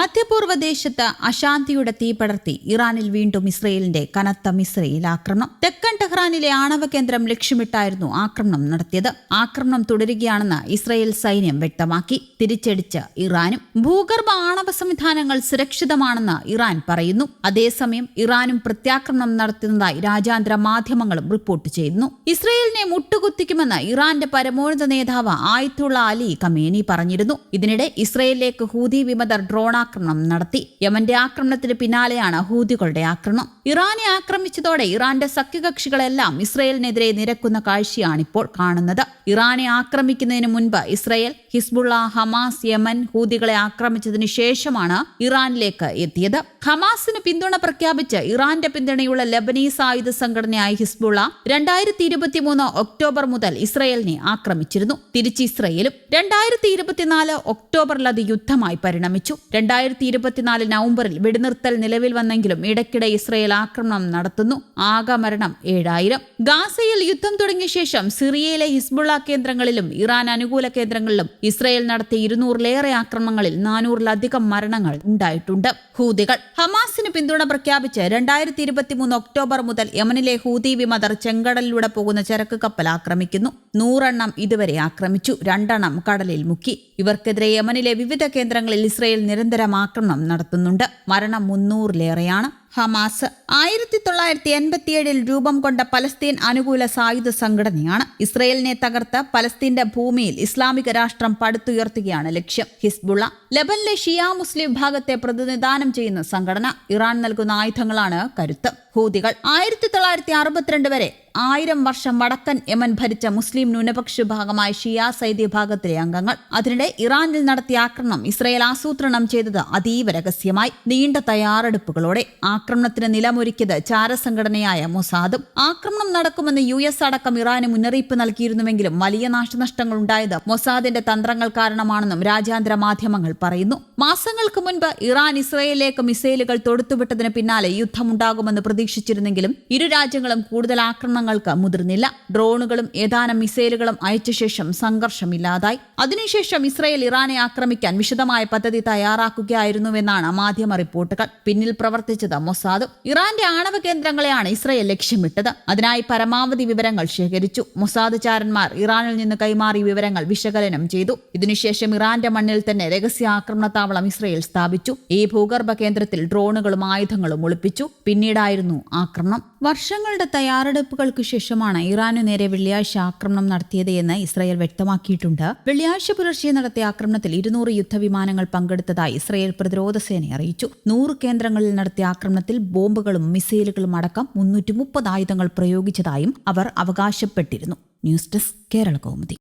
മധ്യപൂർവ ദേശത്ത് അശാന്തിയുടെ തീ പടർത്തി ഇറാനിൽ വീണ്ടും ഇസ്രയേലിന്റെ കനത്ത മിസൈൽ ആക്രമണം. തെക്കൻ ടെഹ്റാനിലെ ആണവ കേന്ദ്രം ലക്ഷ്യമിട്ടായിരുന്നു ആക്രമണം നടത്തിയത്. ആക്രമണം തുടരുകയാണെന്ന് ഇസ്രയേൽ സൈന്യം വ്യക്തമാക്കി. തിരിച്ചടിച്ച് ഇറാനും ഭൂഗർഭ ആണവ സംവിധാനങ്ങൾ സുരക്ഷിതമാണെന്ന് ഇറാൻ പറയുന്നു. അതേസമയം ഇറാനും പ്രത്യാക്രമണം നടത്തുന്നതായി രാജ്യാന്തര മാധ്യമങ്ങളും റിപ്പോർട്ട് ചെയ്യുന്നു. ഇസ്രയേലിനെ മുട്ടുകുത്തിക്കുമെന്ന് ഇറാന്റെ പരമോന്നത നേതാവ് ആയിത്തുള്ള അലി കമേനി പറഞ്ഞിരുന്നു. ഇതിനിടെ ഇസ്രയേലിലേക്ക് ഹൂതി വിമതർ ഡ്രോൺ ആക്രമണം നടത്തി. യമന്റെ ആക്രമണത്തിന് പിന്നാലെയാണ് ഹൂതികളുടെ ആക്രമണം. ഇറാനെ ആക്രമിച്ചതോടെ ഇറാന്റെ സഖ്യകക്ഷികളെല്ലാം ഇസ്രയേലിനെതിരെ നിരക്കുന്ന കാഴ്ചയാണിപ്പോൾ കാണുന്നത്. ഇറാനെ ആക്രമിക്കുന്നതിന് മുൻപ് ഇസ്രയേൽ ഹിസ്ബുള്ള ഹമാസ് യമൻ ഹൂതികളെ ആക്രമിച്ചതിന് ശേഷമാണ് ഇറാനിലേക്ക് എത്തിയത്. ഹമാസിന് പിന്തുണ പ്രഖ്യാപിച്ച് ഇറാന്റെ പിന്തുണയുള്ള ലബനീസ് ആയുധ സംഘടനയായ ഹിസ്ബുള്ള രണ്ടായിരത്തി ഇരുപത്തിമൂന്ന് ഒക്ടോബർ മുതൽ ഇസ്രയേലിനെ ആക്രമിച്ചിരുന്നു. തിരിച്ച് ഇസ്രയേലും രണ്ടായിരത്തി ഇരുപത്തിനാല് ഒക്ടോബറിൽ അത് യുദ്ധമായി പരിണമിച്ചു. രണ്ടായിരത്തി ഇരുപത്തിനാല് നവംബറിൽ വെടിനിർത്തൽ നിലവിൽ വന്നെങ്കിലും ഇടയ്ക്കിടെ ഇസ്രയേൽ ആക്രമണം നടത്തുന്നു. ആകെ മരണം ഏഴായിരം. ഗാസയിൽ യുദ്ധം തുടങ്ങിയ ശേഷം സിറിയയിലെ ഹിസ്ബുള്ള കേന്ദ്രങ്ങളിലും ഇറാൻ അനുകൂല കേന്ദ്രങ്ങളിലും ഇസ്രയേൽ നടത്തിയ ഇരുന്നൂറിലേറെ ആക്രമണങ്ങളിൽ നാനൂറിലധികം മരണങ്ങൾ ഉണ്ടായിട്ടുണ്ട്. ഹൂതികൾ. ഹമാസിന് പിന്തുണ പ്രഖ്യാപിച്ച് രണ്ടായിരത്തി ഇരുപത്തിമൂന്ന് ഒക്ടോബർ മുതൽ യമനിലെ ഹൂതി വിമതർ ചെങ്കടലിലൂടെ പോകുന്ന ചരക്ക് കപ്പൽ ആക്രമിക്കുന്നു. നൂറെണ്ണം ഇതുവരെ ആക്രമിച്ചു. രണ്ടെണ്ണം കടലിൽ മുക്കി. ഇവർക്കെതിരെ യമനിലെ വിവിധ കേന്ദ്രങ്ങളിൽ ഇസ്രയേൽ നിരന്തരം ആക്രമണം നടത്തുന്നുണ്ട് മരണം മുന്നൂറിലേറെയാണ് ഹമാസ് ആയിരത്തി തൊള്ളായിരത്തി എൺപത്തിയേഴിൽ രൂപം കൊണ്ട പലസ്തീൻ അനുകൂല സായുധ സംഘടനയാണ് ഇസ്രയേലിനെ തകർത്ത് പലസ്തീന്റെ ഭൂമിയിൽ ഇസ്ലാമിക രാഷ്ട്രം പടുത്തുയർത്തുകയാണ് ലക്ഷ്യം ഹിസ്ബുള്ള ലബനിലെ ഷിയ മുസ്ലിം വിഭാഗത്തെ പ്രതിനിധാനം ചെയ്യുന്ന സംഘടന ഇറാൻ നൽകുന്ന ആയുധങ്ങളാണ് കരുത്ത് ഹൂതികൾ ആയിരത്തി തൊള്ളായിരത്തി അറുപത്തിരണ്ട് വരെ ആയിരം വർഷം വടക്കൻ യമൻ ഭരിച്ച മുസ്ലിം ന്യൂനപക്ഷ വിഭാഗമായ ഷിയാ സൈദ് വിഭാഗത്തിലെ അംഗങ്ങൾ. അതിനിടെ ഇറാനിൽ നടത്തിയ ആക്രമണം ഇസ്രയേൽ ആസൂത്രണം ചെയ്തത് അതീവ രഹസ്യമായി. നീണ്ട തയ്യാറെടുപ്പുകളോടെ ആക്രമണത്തിന് നിലമൊരുക്കിയത് ചാരസംഘടനയായ മൊസാദും. ആക്രമണം നടക്കുമെന്ന് യു എസ് അടക്കം ഇറാന് മുന്നറിയിപ്പ് നൽകിയിരുന്നുവെങ്കിലും വലിയ നാശനഷ്ടങ്ങൾ ഉണ്ടായത് മൊസാദിന്റെ തന്ത്രങ്ങൾ കാരണമാണെന്നും രാജ്യാന്തര മാധ്യമങ്ങൾ പറയുന്നു. മാസങ്ങൾക്ക് മുൻപ് ഇറാൻ ഇസ്രയേലിലേക്ക് മിസൈലുകൾ തൊടുത്തുവിട്ടതിന് പിന്നാലെ യുദ്ധമുണ്ടാകുമെന്ന് പ്രതീക്ഷിച്ചിരുന്നെങ്കിലും ഇരു രാജ്യങ്ങളും കൂടുതൽ ആക്രമണങ്ങൾക്ക് മുതിർന്നില്ല. ഡ്രോണുകളും ഏതാനും മിസൈലുകളും അയച്ച ശേഷം സംഘർഷമില്ലാതായി. അതിനുശേഷം ഇസ്രയേൽ ഇറാനെ ആക്രമിക്കാൻ വിശദമായ പദ്ധതി തയ്യാറാക്കുകയായിരുന്നുവെന്നാണ് മാധ്യമ റിപ്പോർട്ടുകൾ. പിന്നിൽ പ്രവർത്തിച്ചത് മൊസാദ്. ഇറാന്റെ ആണവ കേന്ദ്രങ്ങളെയാണ് ഇസ്രയേൽ ലക്ഷ്യമിട്ടത്. അതിനായി പരമാവധി വിവരങ്ങൾ ശേഖരിച്ചു. മൊസാദ് ചാരന്മാർ ഇറാനിൽ നിന്ന് കൈമാറി വിവരങ്ങൾ വിശകലനം ചെയ്തു. ഇതിനുശേഷം ഇറാന്റെ മണ്ണിൽ തന്നെ രഹസ്യ ആക്രമണത്താവളം ഇസ്രയേൽ സ്ഥാപിച്ചു. ഈ ഭൂഗർഭ കേന്ദ്രത്തിൽ ഡ്രോണുകളും ആയുധങ്ങളും ഒളിപ്പിച്ചു. പിന്നീടായിരുന്നു ആക്രമണം. വർഷങ്ങളുടെ തയ്യാറെടുപ്പുകൾക്ക് ശേഷമാണ് ഇറാനു നേരെ വെള്ളിയാഴ്ച ആക്രമണം നടത്തിയത് എന്ന് ഇസ്രയേൽ വ്യക്തമാക്കിയിട്ടുണ്ട്. വെള്ളിയാഴ്ച പുലർച്ചെ നടത്തിയ ആക്രമണത്തിൽ ഇരുന്നൂറ് യുദ്ധവിമാനങ്ങൾ പങ്കെടുത്തതായി ഇസ്രയേൽ പ്രതിരോധ സേന അറിയിച്ചു. നൂറ് കേന്ദ്രങ്ങളിൽ നടത്തിയ ആക്രമണത്തിൽ ബോംബുകളും മിസൈലുകളും അടക്കം മുന്നൂറ്റി മുപ്പത് ആയുധങ്ങൾ പ്രയോഗിച്ചതായും അവർ അവകാശപ്പെട്ടിരുന്നു. News desk Kerala Kaumudi.